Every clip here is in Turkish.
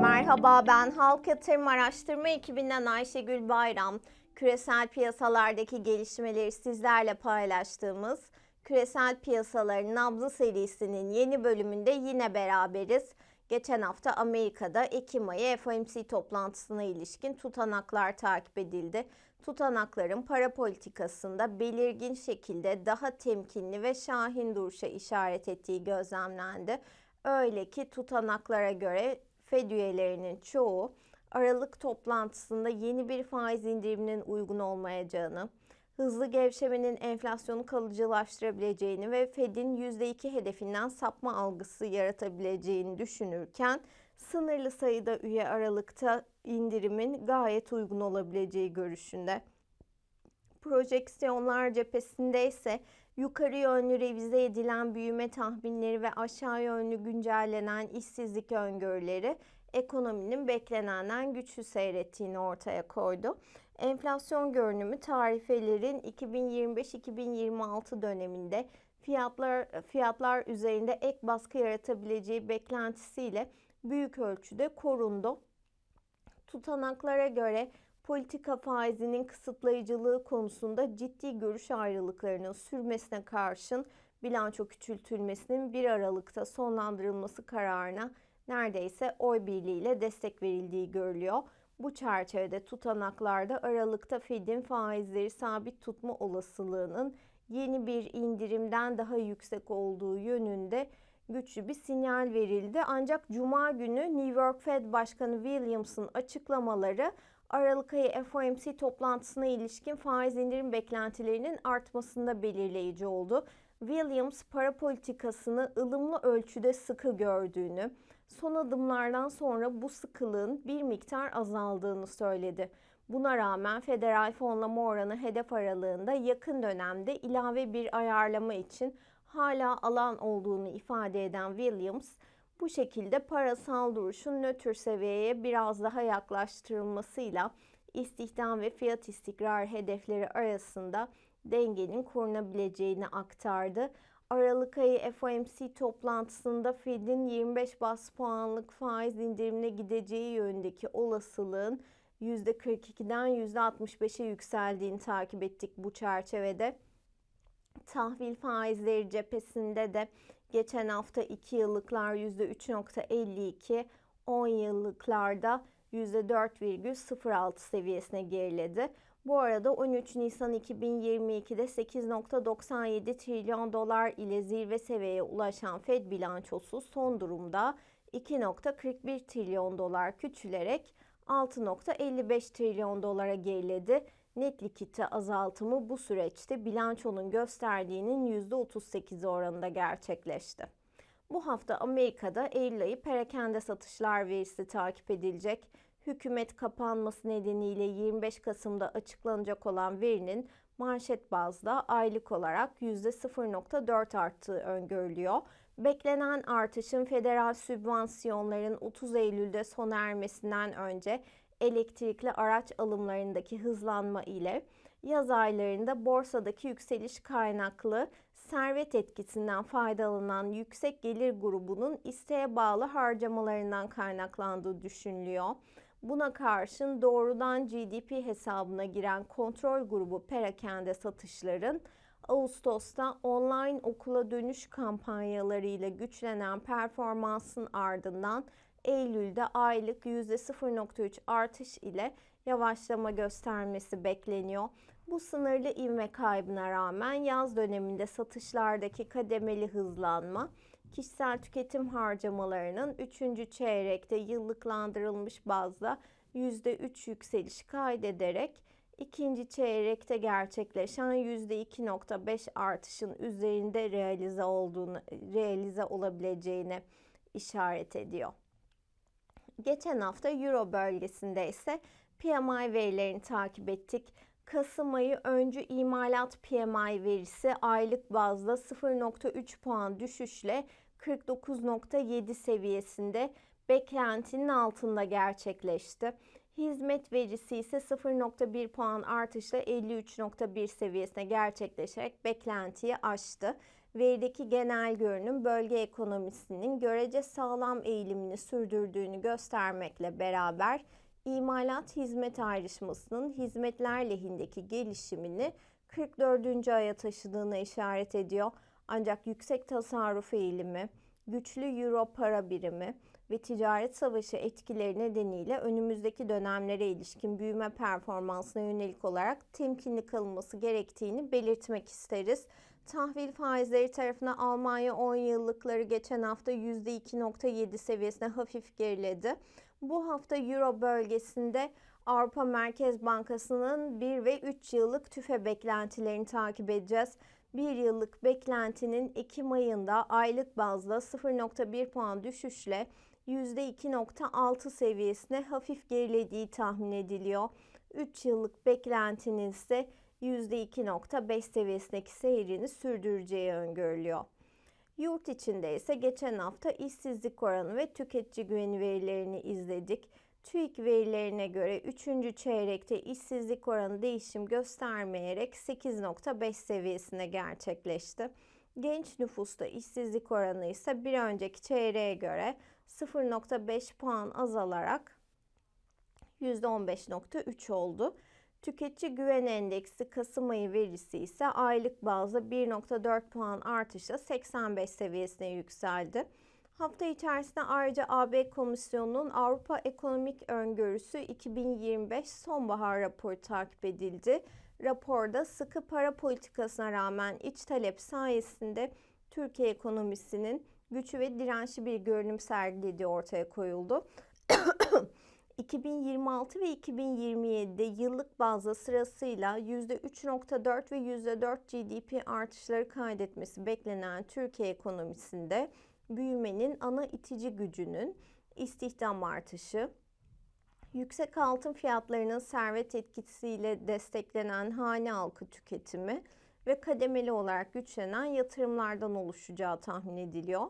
Merhaba ben Halk Yatırım Araştırma ekibinden Ayşegül Bayram. Küresel piyasalardaki gelişmeleri sizlerle paylaştığımız Küresel Piyasaların Nabzı serisinin yeni bölümünde yine beraberiz. Geçen hafta Amerika'da Ekim ayı FOMC toplantısına ilişkin tutanaklar takip edildi. Tutanakların para politikasında belirgin şekilde daha temkinli ve şahin duruşa işaret ettiği gözlemlendi. Öyle ki tutanaklara göre Fed üyelerinin çoğu Aralık toplantısında yeni bir faiz indiriminin uygun olmayacağını, hızlı gevşemenin enflasyonu kalıcılaştırabileceğini ve Fed'in %2 hedefinden sapma algısı yaratabileceğini düşünürken sınırlı sayıda üye Aralık'ta indirimin gayet uygun olabileceği görüşünde. Projeksiyonlar cephesinde ise yukarı yönlü revize edilen büyüme tahminleri ve aşağı yönlü güncellenen işsizlik öngörüleri ekonominin beklenenden güçlü seyrettiğini ortaya koydu. Enflasyon görünümü tarifelerin 2025-2026 döneminde fiyatlar fiyatlar üzerinde ek baskı yaratabileceği beklentisiyle büyük ölçüde korundu. Tutanaklara göre politika faizinin kısıtlayıcılığı konusunda ciddi görüş ayrılıklarının sürmesine karşın bilanço küçültülmesinin 1 Aralık'ta sonlandırılması kararına neredeyse oy birliğiyle destek verildiği görülüyor. Bu çerçevede tutanaklarda Aralık'ta Fed'in faizleri sabit tutma olasılığının yeni bir indirimden daha yüksek olduğu yönünde güçlü bir sinyal verildi. Ancak Cuma günü New York Fed Başkanı Williams'ın açıklamaları Aralık ayı FOMC toplantısına ilişkin faiz indirim beklentilerinin artmasında belirleyici oldu. Williams para politikasını ılımlı ölçüde sıkı gördüğünü, son adımlardan sonra bu sıkılığın bir miktar azaldığını söyledi. Buna rağmen federal fonlama oranı hedef aralığında yakın dönemde ilave bir ayarlama için hala alan olduğunu ifade eden Williams, bu şekilde parasal duruşun nötr seviyeye biraz daha yaklaştırılmasıyla istihdam ve fiyat istikrar hedefleri arasında dengenin korunabileceğini aktardı. Aralık ayı FOMC toplantısında Fed'in 25 bas puanlık faiz indirimine gideceği yönündeki olasılığın %42'den %65'e yükseldiğini takip ettik bu çerçevede. Tahvil faizleri cephesinde de geçen hafta 2 yıllıklar %3.52, 10 yıllıklarda %4,06 seviyesine geriledi. Bu arada 13 Nisan 2022'de 8.97 trilyon dolar ile zirve seviyeye ulaşan Fed bilançosu son durumda 2.41 trilyon dolar küçülerek 6.55 trilyon dolara geriledi. Net likidite azaltımı bu süreçte bilançonun gösterdiğinin %38 oranında gerçekleşti. Bu hafta Amerika'da Eylül ayı perakende satışlar verisi takip edilecek. Hükümet kapanması nedeniyle 25 Kasım'da açıklanacak olan verinin manşet bazda aylık olarak %0.4 arttığı öngörülüyor. Beklenen artışın federal sübvansiyonların 30 Eylül'de sona ermesinden önce elektrikli araç alımlarındaki hızlanma ile yaz aylarında borsadaki yükseliş kaynaklı servet etkisinden faydalanan yüksek gelir grubunun isteğe bağlı harcamalarından kaynaklandığı düşünülüyor. Buna karşın doğrudan GDP hesabına giren kontrol grubu perakende satışların Ağustos'ta online okula dönüş kampanyalarıyla güçlenen performansın ardından Eylül'de aylık %0.3 artış ile yavaşlama göstermesi bekleniyor. Bu sınırlı ivme kaybına rağmen yaz döneminde satışlardaki kademeli hızlanma kişisel tüketim harcamalarının 3. çeyrekte yıllıklandırılmış bazda %3 yükseliş kaydederek ikinci çeyrekte gerçekleşen %2.5 artışın üzerinde realize olduğunu realize olabileceğine işaret ediyor. Geçen hafta Euro bölgesinde ise PMI verilerini takip ettik. Kasım ayı öncü imalat PMI verisi aylık bazda 0.3 puan düşüşle 49.7 seviyesinde beklentinin altında gerçekleşti. Hizmet verisi ise 0.1 puan artışla 53.1 seviyesine gerçekleşerek beklentiyi aştı. Verideki genel görünüm bölge ekonomisinin görece sağlam eğilimini sürdürdüğünü göstermekle beraber imalat hizmet ayrışmasının hizmetler lehindeki gelişimini 44. aya taşıdığına işaret ediyor. Ancak yüksek tasarruf eğilimi, güçlü euro para birimi ve ticaret savaşı etkileri nedeniyle önümüzdeki dönemlere ilişkin büyüme performansına yönelik olarak temkinli kalınması gerektiğini belirtmek isteriz. Tahvil faizleri tarafına Almanya 10 yıllıkları geçen hafta %2.7 seviyesine hafif geriledi. Bu hafta Euro bölgesinde Avrupa Merkez Bankası'nın 1 ve 3 yıllık tüfe beklentilerini takip edeceğiz. 1 yıllık beklentinin Ekim ayında aylık bazda 0.1 puan düşüşle %2.6 seviyesine hafif gerilediği tahmin ediliyor. 3 yıllık beklentinin ise %2.5 seviyesindeki seyrini sürdüreceği öngörülüyor. Yurt içinde ise geçen hafta işsizlik oranı ve tüketici güveni verilerini izledik. TÜİK verilerine göre 3. çeyrekte işsizlik oranı değişim göstermeyerek 8.5 seviyesine gerçekleşti. Genç nüfusta işsizlik oranı ise bir önceki çeyreğe göre 0.5 puan azalarak %15.3 oldu. Tüketici güven endeksi Kasım ayı verisi ise aylık bazda 1.4 puan artışla 85 seviyesine yükseldi. Hafta içerisinde ayrıca AB Komisyonu'nun Avrupa Ekonomik Öngörüsü 2025 sonbahar raporu takip edildi. Raporda sıkı para politikasına rağmen iç talep sayesinde Türkiye ekonomisinin güçlü ve dirençli bir görünüm sergilediği ortaya koyuldu. 2026 ve 2027'de yıllık bazda sırasıyla %3.4 ve %4 GDP artışları kaydetmesi beklenen Türkiye ekonomisinde büyümenin ana itici gücünün istihdam artışı, yüksek altın fiyatlarının servet etkisiyle desteklenen hane halkı tüketimi ve kademeli olarak güçlenen yatırımlardan oluşacağı tahmin ediliyor.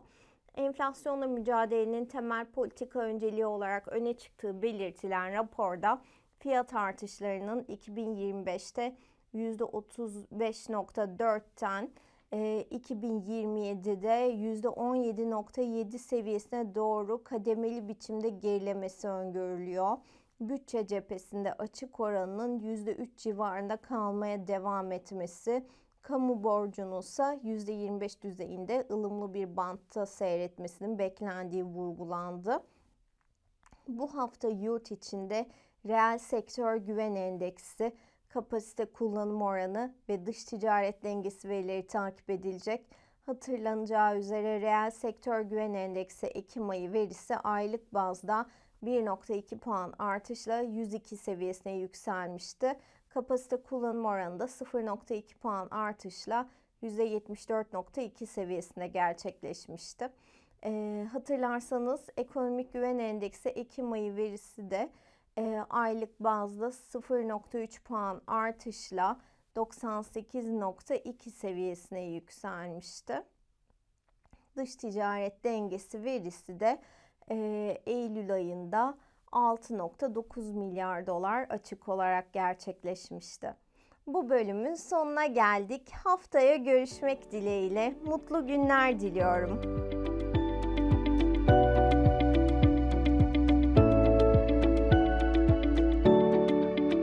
Enflasyonla mücadelenin temel politika önceliği olarak öne çıktığı belirtilen raporda fiyat artışlarının 2025'te %35.4'ten 2027'de %17.7 seviyesine doğru kademeli biçimde gerilemesi öngörülüyor. Bütçe cephesinde açık oranının %3 civarında kalmaya devam etmesi, kamu borcunun ise %25 düzeyinde ılımlı bir bantta seyretmesinin beklendiği vurgulandı. Bu hafta yurt içinde reel sektör güven endeksi kapasite kullanım oranı ve dış ticaret dengesi verileri takip edilecek. Hatırlanacağı üzere reel sektör güven endeksi Ekim ayı verisi aylık bazda 1.2 puan artışla 102 seviyesine yükselmişti. Kapasite kullanım oranı da 0.2 puan artışla %74.2 seviyesine gerçekleşmişti. E, hatırlarsanız ekonomik güven endeksi Ekim ayı verisi de e, aylık bazda 0.3 puan artışla 98.2 seviyesine yükselmişti. Dış ticaret dengesi verisi de e, Eylül ayında 6.9 milyar dolar açık olarak gerçekleşmişti. Bu bölümün sonuna geldik. Haftaya görüşmek dileğiyle. Mutlu günler diliyorum.